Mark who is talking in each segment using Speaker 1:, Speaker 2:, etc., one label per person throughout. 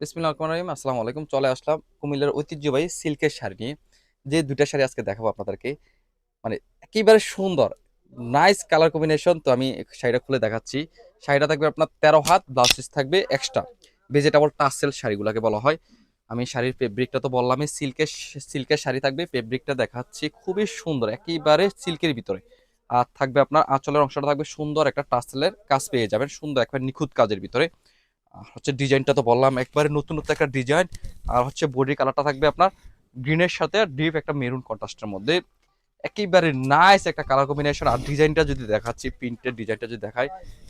Speaker 1: রহিম, আসসালামু আলাইকুম। চলে আসলাম কুমিল্লার ঐতিহ্যবাহী সিল্কের শাড়ি নিয়ে। যে দুইটা শাড়ি আজকে দেখাবো আপনাদেরকে। মানে একেবারে সুন্দর নাইস কালার কম্বিনেশন তো আমি শাড়িটা খুলে দেখাচ্ছি। শাড়িটা থাকবে আপনার তেরো হাত ব্লাউজ পিস থাকবে এক্সট্রা ভেজিটেবল টাসেল শাড়িগুলোকে বলা হয়। আমি শাড়ির ফেব্রিকটা তো বললামই, সিল্কের সিল্কের শাড়ি থাকবে। ফেব্রিকটা দেখাচ্ছি, খুবই সুন্দর, একেবারে সিল্কের ভিতরে। আর থাকবে আপনার আঁচলের অংশটা থাকবে সুন্দর একটা টাসেলের কাজ পেয়ে যাবেন, সুন্দর একবার নিখুঁত কাজের ভিতরে। হচ্ছে ডিজাইনটা তো বললাম, একবারে নতুনত্ব একটা ডিজাইন। আর হচ্ছে বডি কালারটা থাকবে আপনার গ্রিনের সাথে ডিপ একটা মেরুন কন্ট্রাস্টের মধ্যে। একেবারে নাইস একটা কালার কম্বিনেশন আর ডিজাইনটা যদি দেখাচ্ছি, প্রিন্টের ডিজাইনটা যদি দেখাই,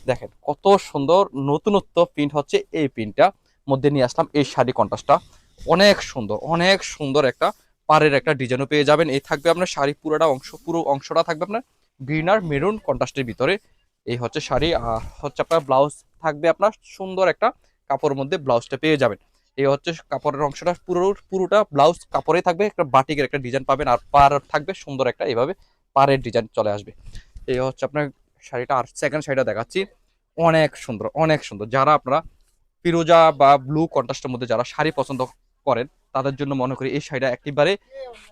Speaker 1: দেখেন কত সুন্দর নতুনত্ব প্রিন্ট হচ্ছে এই প্রিন্টটা। মধ্যে নিয়ে আসলাম এই শাড়ি কন্ট্রাস্টটা। অনেক সুন্দর অনেক সুন্দর একটা পাড়ের একটা ডিজাইনও পেয়ে যাবেন। এই থাকবে আপনার শাড়ি পুরোটা অংশ, পুরো অংশটা থাকবে আপনার গ্রিন আর মেরুন কন্ট্রাস্টের ভিতরে। এই হচ্ছে শাড়ি। আর হচ্ছে আপনার ব্লাউজ থাকবে আপনার সুন্দর একটা কাপড়ের মধ্যে ব্লাউজটা পেয়ে যাবেন। এই হচ্ছে কাপড়ের অংশটা পুরো, পুরোটা ব্লাউজ কাপড়ে থাকবে, একটা বাটিকের একটা ডিজাইন পাবেন আর পার থাকবে সুন্দর একটা এইভাবে পাড়ের ডিজাইন চলে আসবে। এই হচ্ছে আপনার শাড়িটা আর সেকেন্ড শাড়িটা দেখাচ্ছি। অনেক সুন্দর অনেক সুন্দর। যারা আপনারা ফিরোজা বা ব্লু কন্ট্রাস্টের মধ্যে যারা শাড়ি পছন্দ করেন, তাদের জন্য মনে করি এই শাড়িটা একেবারে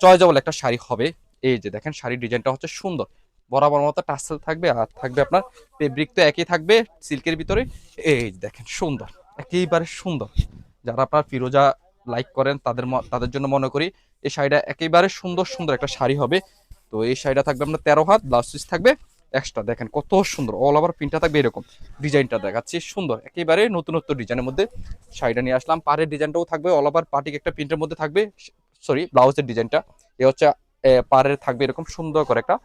Speaker 1: চয়েজেবল একটা শাড়ি হবে। এই যে দেখেন, শাড়ির ডিজাইনটা হচ্ছে সুন্দর। বরাবর মতো টাসেল থাকবে আর থাকবে আপনার ফেব্রিক তো একই থাকবে সিল্কের ভিতরে। এই দেখেন, সুন্দর, একেবারে সুন্দর। যারা আপনার ফিরোজা লাইক করেন, তাদের তাদের জন্য মনে করি এই শাড়িটা একেবারে সুন্দর সুন্দর একটা শাড়ি হবে। তো এই শাড়িটা থাকবে আপনার তেরো হাত ব্লাউজ পিস থাকবে এক্সট্রা দেখেন কত সুন্দর অল ওভার প্রিন্টটা থাকবে এরকম। ডিজাইনটা দেখাচ্ছি, সুন্দর, একেবারে নতুনত্ব ডিজাইনের মধ্যে শাড়িটা নিয়ে আসলাম। পাড়ের ডিজাইনটাও থাকবে অল ওভার পার্টিক একটা প্রিন্টের মধ্যে থাকবে সরি ব্লাউজের ডিজাইনটা। এ হচ্ছে পাড়ের থাকবে এরকম সুন্দর করে একটা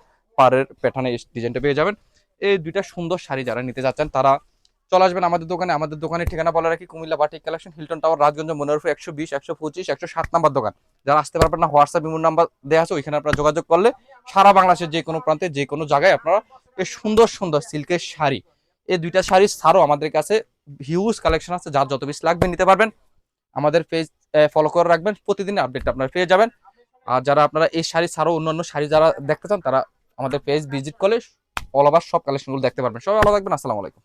Speaker 1: পাড়ের প্যাটার্নে ডিজাইনটা পেয়ে যাবেন। এই দুইটা সুন্দর শাড়ি যারা নিতে যাচ্ছেন, তারা চলে আসবেন আমাদের দোকানে। আমাদের দোকানের ঠিকানা বলে রাখি, Comilla batik collection, Hilton tower, Rajganj মনোরফ একশো বিশ, একশো পঁচিশ, একশো সাত নাম্বার দোকান। যারা আসতে পারবেন না, হোয়াটসঅ্যাপ ইমোর নাম্বার দেওয়া আছে, ওইখানে আপনারা যোগাযোগ করলে সারা বাংলাদেশের যে কোনো প্রান্তে, যে কোনো জায়গায় আপনারা এই সুন্দর সুন্দর সিল্কের শাড়ি, এই দুইটা শাড়ি ছাড়ও আমাদের কাছে হিউজ কালেকশন আছে। যার যত পিস লাগবে নিতে পারবেন। আমাদের পেজ ফলো করে রাখবেন। প্রতিদিন আপডেট আপনারা পেয়ে যাবেন। আর যারা আপনারা এই শাড়ি ছাড়াও অন্যান্য শাড়ি যারা দেখতে চান, তারা আমাদের পেজ ভিজিট করলে অল ওভার সব কালেকশনগুলো দেখতে পারবেন। সবাই ভালো থাকবেন, আসসালামু আলাইকুম।